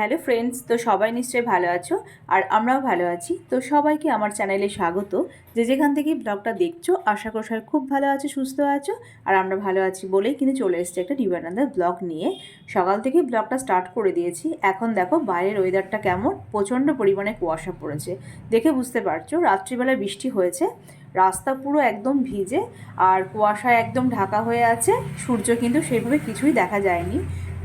Hello friends তো সবাই নিশ্চয়ই ভালো আছো আর আমরাও ভালো আছি। তো সবাইকে আমার চ্যানেলে স্বাগত। যে যেখান থেকে ব্লগটা দেখছ, আশা করি সবাই খুব ভালো আছো, সুস্থ আছো আর আমরা ভালো আছি বলেই কিন্তু চলে এসেছি একটা ডিবানন্দার ব্লগ নিয়ে। সকাল থেকে ব্লগটা স্টার্ট করে দিয়েছি। এখন দেখো বাইরের ওয়েদারটা কেমন? প্রচণ্ড পরিমাণে কুয়াশা পড়েছে। দেখে বুঝতে পারছ, রাত্রিবেলায় বৃষ্টি হয়েছে। রাস্তা পুরো একদম ভিজে আর কুয়াশায় একদম ঢাকা হয়ে আছে। সূর্য কিন্তু সেইভাবে কিছুই দেখা যায়নি।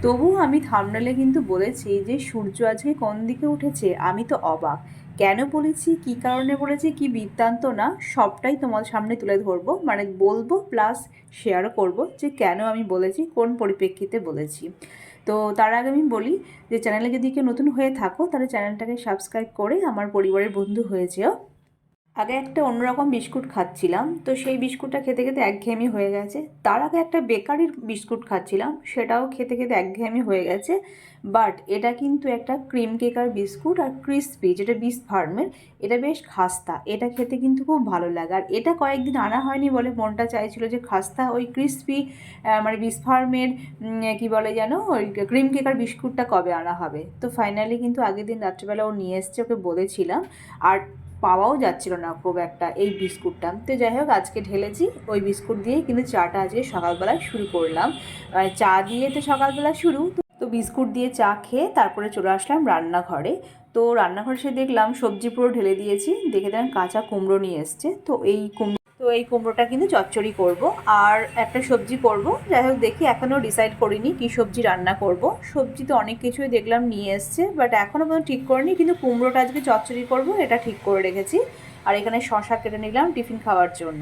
তবু আমি থামনালে কিন্তু বলেছি যে, সূর্য আজকে কোন দিকে উঠেছে? আমি তো অবাক। কেন বলেছি? কি কারণে বলেছি? কি বৃত্তান্ত না? সবটাই তোমার সামনে তুলে ধরবো। মানে বলব প্লাস শেয়ারও করব যে, কেন আমি বলেছি? কোন পরিপ্রেক্ষিতে বলেছি? তো তার আগে আমি বলি যে চ্যানেলে যদি কেউ নতুন হয়ে থাকো, তাহলে চ্যানেলটাকে সাবস্ক্রাইব করে আমার পরিবারের বন্ধু হয়ে যেও। আগে একটা অন্যরকম বিস্কুট খাচ্ছিলাম, তো সেই বিস্কুটটা খেতে খেতে একঘেয়েমি হয়ে গেছে। তার আগে একটা বেকারির বিস্কুট খাচ্ছিলাম, সেটাও খেতে খেতে একঘেয়েমি হয়ে গেছে। বাট এটা কিন্তু একটা ক্রিম কেকার বিস্কুট আর ক্রিসপি, যেটা বিস ফার্মের, এটা বেশ খাস্তা। এটা খেতে কিন্তু খুব ভালো লাগে। আর এটা কয়েকদিন আনা হয়নি বলে মনটা চাইছিল যে খাস্তা, ওই ক্রিসপি মানে বিস ফার্মের কী বলে যেন, ওই ক্রিম কেকার বিস্কুটটা কবে আনা হবে। তো ফাইনালি কিন্তু আগের দিন রাত্রিবেলা ও নিয়ে এসছে, ওকে বলেছিলাম। আর পাওয়াও যাচ্ছিল না খুব একটা এই বিস্কুটটা। তো যাই হোক, আজকে ঢেলেছি। ওই বিস্কুট দিয়েই কিন্তু চাটা আজকে সকালবেলায় শুরু করলাম। মানে চা দিয়ে তো সকালবেলা শুরু। তো বিস্কুট দিয়ে চা খেয়ে তারপরে চলে আসলাম রান্নাঘরে। তো রান্নাঘরে সে দেখলাম সবজি পুরো ঢেলে দিয়েছি। দেখে দেখলাম কাঁচা কুমড়ো নিয়ে এসছে। তো এই কুমড়ো তো এই কুমড়োটা কিন্তু চচ্চড়ি করব। আর একটা সবজি করব। যাই হোক, দেখি এখনও ডিসাইড করিনি কি সবজি রান্না করব। সবজি তো অনেক কিছুই দেখলাম নিয়ে এসছে বাট এখনও পর্যন্ত ঠিক করিনি। কিন্তু কুমড়োটা আজকে চচ্চড়ি করব, এটা ঠিক করে রেখেছি। আর এখানে শশা কেটে নিলাম টিফিন খাওয়ার জন্য।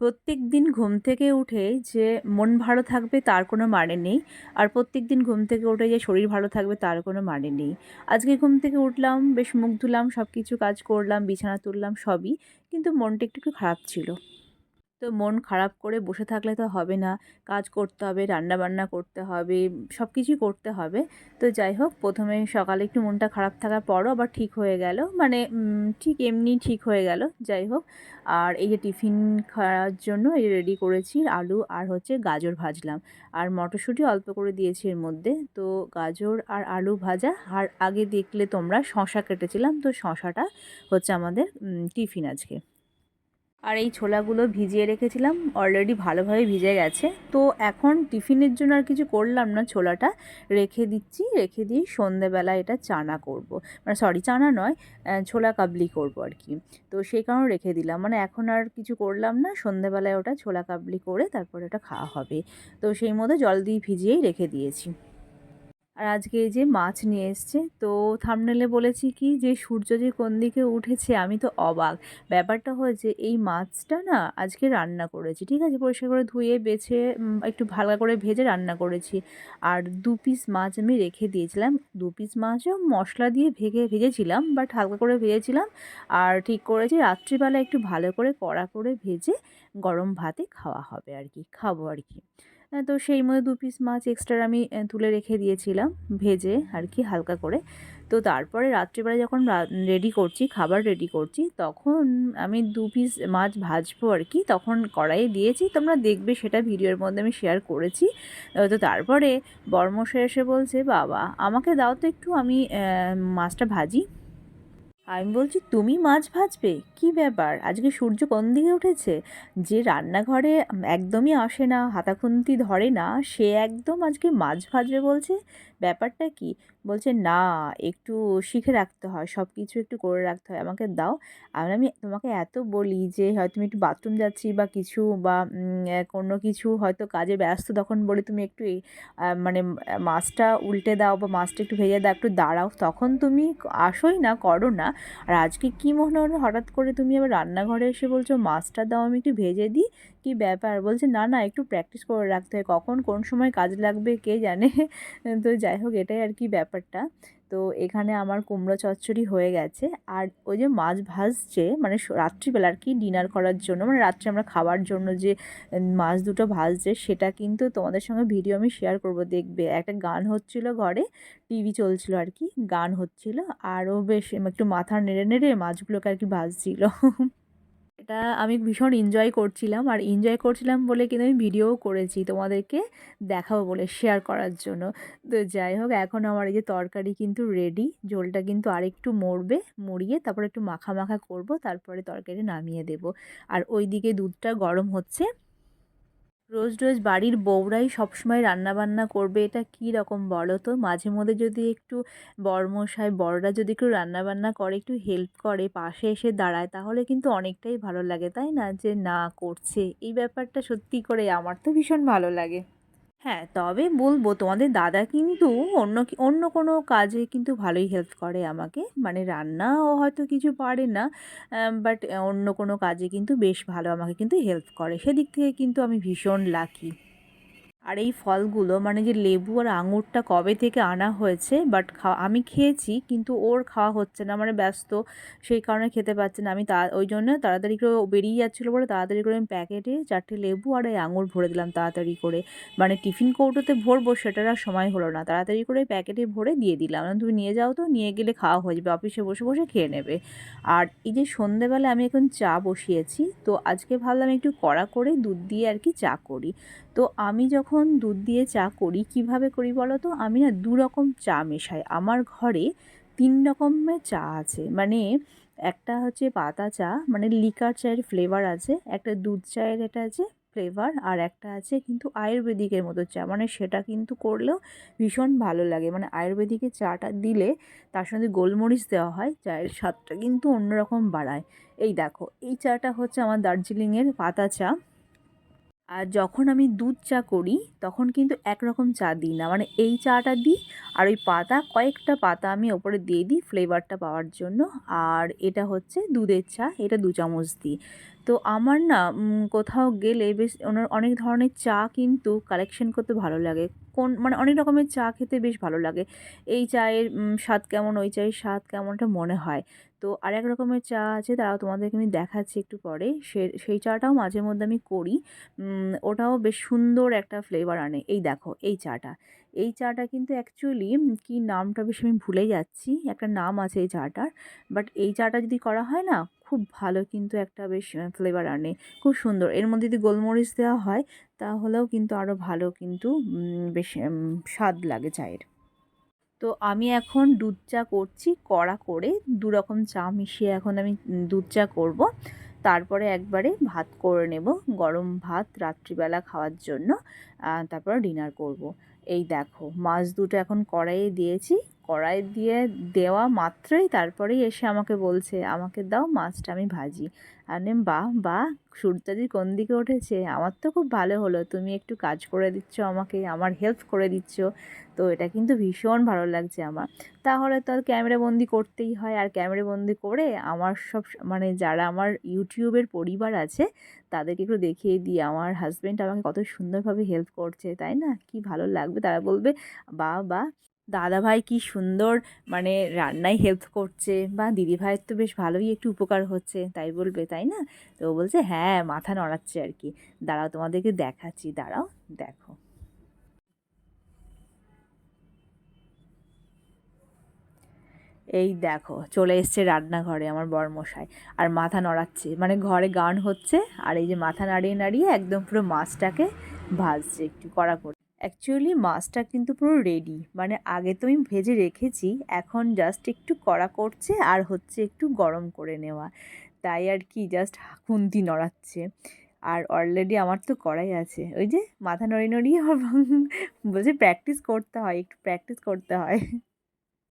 প্রত্যেক দিন ঘুম থেকে উঠে যে মন ভালো থাকবে তার কোনো মানে নেই। আর প্রত্যেক দিন ঘুম থেকে উঠে যে শরীর ভালো থাকবে তার কোনো মানে নেই। আজকে ঘুম থেকে উঠলাম, বেশ মুখ ধুলাম সব কিছু কাজ করলাম, বিছানা তুললাম, সবই। কিন্তু মনটা একটু খারাপ ছিল। তো মন খারাপ করে বসে থাকলে তো হবে না। কাজ করতে হবে রান্না বান্না করতে হবে সব কিছুই করতে হবে। তো যাই হোক, প্রথমে সকালে একটু মনটা খারাপ থাকার পরও আবার ঠিক হয়ে গেল। মানে ঠিক এমনি ঠিক হয়ে গেল। যাই হোক, আর এই যে টিফিন খাওয়ার জন্য এই রেডি করেছি আলু আর হচ্ছে গাজর ভাজলাম। আর মটরশুঁটি অল্প করে দিয়েছি এর মধ্যে। তো গাজর আর আলু ভাজা, আর আগে দেখলে তোমরা শশা কেটেছিলাম। তো শশাটা হচ্ছে আমাদের টিফিন আজকে। আর এই ছোলাগুলো ভিজিয়ে রেখেছিলাম অলরেডি ভালোভাবে ভিজে গেছে। তো এখন টিফিনের জন্য আর কিছু করলাম না, ছোলাটা রেখে দিচ্ছি, রেখে দিয়ে সন্ধেবেলা এটা চানা করব। মানে সরি চানা নয় ছোলা কাবলি করব আর কি। তো সেই কারণে রেখে দিলাম। মানে এখন আর কিছু করলাম না, সন্ধেবেলায় ওটা ছোলা কাবলি করে তারপর ওটা খাওয়া হবে। তো সেই মতো জল দিয়ে ভিজিয়েই রেখে দিয়েছি। আর আজকে এই যে মাছ নিয়ে এসছে, তো থামনেলে বলেছি কি যে সূর্য যে কোন দিকে উঠেছে আমি তো অবাক। ব্যাপারটা হয়েছে এই মাছটা না আজকে রান্না করেছি, ঠিক আছে? পরিষ্কার করে ধুয়ে, বেছে একটু ভালো করে ভেজে রান্না করেছি। আর দু পিস মাছ আমি রেখে দিয়েছিলাম। দু পিস মাছও মশলা দিয়ে ভেঙে ভেজেছিলাম বাট হালকা করে ভেজেছিলাম। আর ঠিক করেছি, রাত্রিবেলা একটু ভালো করে কড়া করে ভেজে গরম ভাতে খাওয়া হবে আর কি, খাব আর কি। তো সেই মধ্যে দু পিস মাছ এক্সট্রা আমি তুলে রেখে দিয়েছিলাম ভেজে আর কি হালকা করে। তো তারপরে রাত্রিবেলা যখন রেডি করছি, খাবার রেডি করছি, তখন আমি দু পিস মাছ ভাজবো আর কি, তখন কড়াইয়ে দিয়েছি। তোমরা দেখবে সেটা ভিডিওর মধ্যে আমি শেয়ার করেছি। তো তারপরে বর্মশে এসে বলছে, বাবা, আমাকে দাও তো একটু, আমি মাছটা ভাজি। আমি বলছি, তুমি মাছ ভাজবে? কি ব্যাপার? আজকে সূর্য কোন দিকে উঠেছে? যে রান্নাঘরে একদমই আসে না, হাতাখুন্তি ধরে না, সে একদম আজকে মাছ ভাজবে বলছে। ব্যাপারটা কি? বলছে, না, একটু শিখে রাখতে হয় সব কিছু একটু করে রাখতে হয়। আমাকে দাও। আর আমি তোমাকে এত বলি যে, হয়তো তুমি একটু বাথরুম যাচ্ছি বা কিছু বা কোনো কিছু হয়তো কাজে ব্যস্ত, তখন বলে, তুমি একটু মানে মাছটা উল্টে দাও বা মাছটা একটু ভেজে দাও, একটু দাঁড়াও। তখন তুমি আসোই না, করো না। আর আজকে কী মনে হলো, হঠাৎ করে তুমি আবার রান্নাঘরে এসে বলছো, মাছটা দাও, আমি একটু ভেজে দিই? কী ব্যাপার? বলছে, না না, একটু প্র্যাকটিস করে রাখতে হয়। কখন কোন সময় কাজ লাগবে, কে জানে? তো যাই হোক, এটাই আর কি ব্যাপারটা। তো এখানে আমার কুমড়ো চচ্চড়ি হয়ে গেছে। আর ওই যে মাছ ভাজছে মানে রাত্রিবেলা আর কি ডিনার করার জন্য মানে রাত্রে আমরা খাওয়ার জন্য যে মাছ দুটো ভাজছে, সেটা কিন্তু তোমাদের সঙ্গে ভিডিও আমি শেয়ার করব, দেখবে। একটা গান হচ্ছিল ঘরে টিভি চলছিল আর কি, গান হচ্ছিল। আরও বেশ, একটু মাথা নেড়ে নেড়ে মাছগুলোকে আর কি ভাজছিল। এটা আমি ভীষণ এনজয় করছিলাম। আর এনজয় করছিলাম বলে কিন্তু আমি ভিডিও করেছি তোমাদেরকে দেখাবো বলে শেয়ার করার জন্য। তো যাই হোক, এখন আমার এই যে তরকারি কিন্তু রেডি ঝোলটা কিন্তু আরেকটু মরবে, মরিয়ে তারপরে একটু মাখা মাখা করব, তারপরে তরকারি নামিয়ে দেব। আর ওই দিকে দুধটা গরম হচ্ছে। রোজ রোজ বাড়ির বউরাই সবসময় রান্নাবান্না করবে, এটা কী রকম বলো তো? মাঝে মধ্যে যদি একটু বড়মশাই বড়রা যদি একটু রান্নাবান্না করে, একটু হেল্প করে, পাশে এসে দাঁড়ায়, তাহলে কিন্তু অনেকটাই ভালো লাগে, তাই না? যে না করছে, এই ব্যাপারটা সত্যি করে আমার তো ভীষণ ভালো লাগে। হ্যাঁ তবে বলব তোমাদের দাদা কিন্তু অন্য অন্য কোনো কাজে কিন্তু ভালোই হেল্প করে আমাকে। মানে রান্নাও হয়তো কিছু পারে না বাট অন্য কোনো কাজে কিন্তু বেশ ভালো আমাকে কিন্তু হেল্প করে। সেদিক থেকে কিন্তু আমি ভীষণ লাকি আর এই ফলগুলো মানে যে লেবু আর আঙুরটা কবে থেকে আনা হয়েছে বাট খাওয়া আমি খেয়েছি কিন্তু ওর খাওয়া হচ্ছে না মানে ব্যস্ত সেই কারণে খেতে পারছে না। আমি তা ওই জন্য তাড়াতাড়ি করে বেরিয়ে যাচ্ছিল বলে তাড়াতাড়ি করে আমি প্যাকেটে চারটে লেবু আর এই আঙুর ভরে দিলাম তাড়াতাড়ি করে। মানে টিফিন কৌটোতে ভরবো সেটার আর সময় হলো না। তাড়াতাড়ি করে প্যাকেটে ভরে দিয়ে দিলাম। আমি, তুমি নিয়ে যাও তো নিয়ে গেলে খাওয়া হয়ে যাবে অফিসে বসে বসে খেয়ে নেবে। আর এই যে সন্ধেবেলা আমি এখন চা বসিয়েছি তো আজকে ভাবলাম একটু কড়া করে দুধ দিয়ে আর কি চা করি। তো আমি যখন দুধ দিয়ে চা করি, কীভাবে করি বলো তো আমি না দু রকম চা মেশাই। আমার ঘরে তিন রকমের চা আছে। মানে একটা হচ্ছে পাতা চা মানে লিকার চায়ের ফ্লেভার আছে, একটা দুধ চায়ের এটা আছে ফ্লেভার আর একটা আছে কিন্তু আয়ুর্বেদিকের মতো চা। মানে সেটা কিন্তু করলেও ভীষণ ভালো লাগে। মানে আয়ুর্বেদিকের চাটা দিলে তার সঙ্গে গোলমরিচ দেওয়া হয়, চায়ের স্বাদটা কিন্তু অন্যরকম বাড়ায়। এই দেখো, এই চাটা হচ্ছে আমার দার্জিলিংয়ের পাতা চা। আর যখন আমি দুধ চা করি, তখন কিন্তু একরকম চা দিই না। মানে এই চাটা দিই আর ওই পাতা, কয়েকটা পাতা আমি ওপরে দিয়ে দিই ফ্লেভারটা পাওয়ার জন্য। আর এটা হচ্ছে দুধের চা, এটা দু চামচ দিই। তো আমার না কোথাও গেলে বেশ অনেক ধরনের চা কিন্তু কালেকশন করতে ভালো লাগে। কোন মানে অনেক রকমের চা খেতে বেশ ভালো লাগে। এই চায়ের স্বাদ কেমন, ওই চায়ের স্বাদ কেমনটা মনে হয়। তো আরেক রকমের চা আছে তারাও তোমাদেরকে আমি দেখাচ্ছি একটু পরে। সে, সেই চাটাও মাঝে মধ্যে আমি করি। ওটাও বেশ সুন্দর একটা ফ্লেভার আনে। এই দেখো, এই চাটা। এই চাটা কিন্তু অ্যাকচুয়ালি কি নামটা বেশ আমি ভুলে যাচ্ছি, একটা নাম আছে এই চাটার বাট এই চাটা যদি করা হয় না, খুব ভালো কিন্তু একটা বেশ ফ্লেভার আনে, খুব সুন্দর। এর মধ্যে যদি গোলমরিচ দেওয়া হয়, তাহলেও কিন্তু আরও ভালো কিন্তু বেশ স্বাদ লাগে চায়ের। তো আমি এখন দুধ চা করছি, কড়া করে, দু রকম চা মিশিয়ে এখন আমি দুধ চা করব। তারপরে একবারে ভাত করে নেব, গরম ভাত রাত্রিবেলা খাওয়ার জন্য তারপরে ডিনার করব। এই দেখো মাছ দুটো এখন কড়াইয়ে দিয়েছি। কড়াই দিয়ে দেওয়া মাত্রই তারপরেই এসে আমাকে বলছে, আমাকে দাও মাছটা, আমি ভাজি। আমি বাহ বাহ সূর্যটা যে কোন দিকে উঠেছে? আমার তো খুব ভালো হলো, তুমি একটু কাজ করে দিচ্ছ আমাকে, আমার হেল্প করে দিচ্ছ। তো এটা কিন্তু ভীষণ ভালো লাগছে আমার। তাহলে তো আর ক্যামেরা বন্দি করতেই হয়, আর ক্যামেরা বন্দি করে আমার সব মানে যারা আমার ইউটিউবের পরিবার আছে, তাদেরকে একটু দেখিয়ে দিই। আমার হাজব্যান্ড আমাকে কত সুন্দরভাবে হেল্প করছে, তাই না? কি ভালো লাগবে, তারা বলবে বা বা দাদা ভাই কি সুন্দর মানে রান্নায় হেল্প করছে, বা দিদি ভাইয়ের তো বেশ ভালোই একটু উপকার হচ্ছে, তাই বলবে, তাই না? তো বলছে হ্যাঁ মাথা নড়াচ্ছে আর কি। দাঁড়াও, তোমাদেরকে দেখাচ্ছি, দাঁড়াও, দেখো। এই দেখো, চলে এসছে রান্নাঘরে আমার বরমশাই, আর মাথা নড়াচ্ছে মানে ঘরে গান হচ্ছে, আর এই যে মাথা নাড়িয়ে নাড়িয়ে একদম পুরো মাছটাকে ভাজছে, একটু কড়া করে। অ্যাকচুয়ালি মাছটা কিন্তু পুরো রেডি মানে আগে তো আমি ভেজে রেখেছি, এখন জাস্ট একটু কড়া করছে আর হচ্ছে একটু গরম করে নেওয়া। তাই আর কি জাস্ট খুন্তি নড়াচ্ছে। আর অলরেডি আমার তো কড়াই আছে। ওই যে মাথা নড়িয়ে নড়িয়ে বলছে প্র্যাকটিস করতে হয়, একটু প্র্যাকটিস করতে হয়।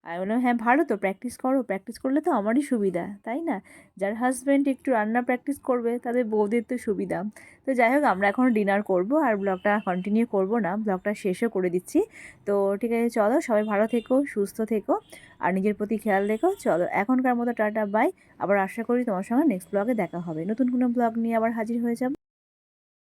আমি বললাম হ্যাঁ ভালো তো প্র্যাকটিস করো। প্র্যাকটিস করলে তো আমারই সুবিধা, তাই না? যার হাজব্যান্ড একটু রান্না প্র্যাকটিস করবে, তাদের বৌদের তো সুবিধা। তো যাই হোক, আমরা এখন ডিনার করব আর ব্লগটা কন্টিনিউ করব না ব্লগটা শেষও করে দিচ্ছি। তো ঠিক আছে, চলো, সবাই ভালো থেকো, সুস্থ থেকো আর নিজের প্রতি খেয়াল রেখো। চলো, এখনকার মতো টাটা বাই আবার আশা করি তোমার সঙ্গে নেক্সট ব্লগে দেখা হবে। নতুন কোনো ব্লগ নিয়ে আবার হাজির হয়ে যাব।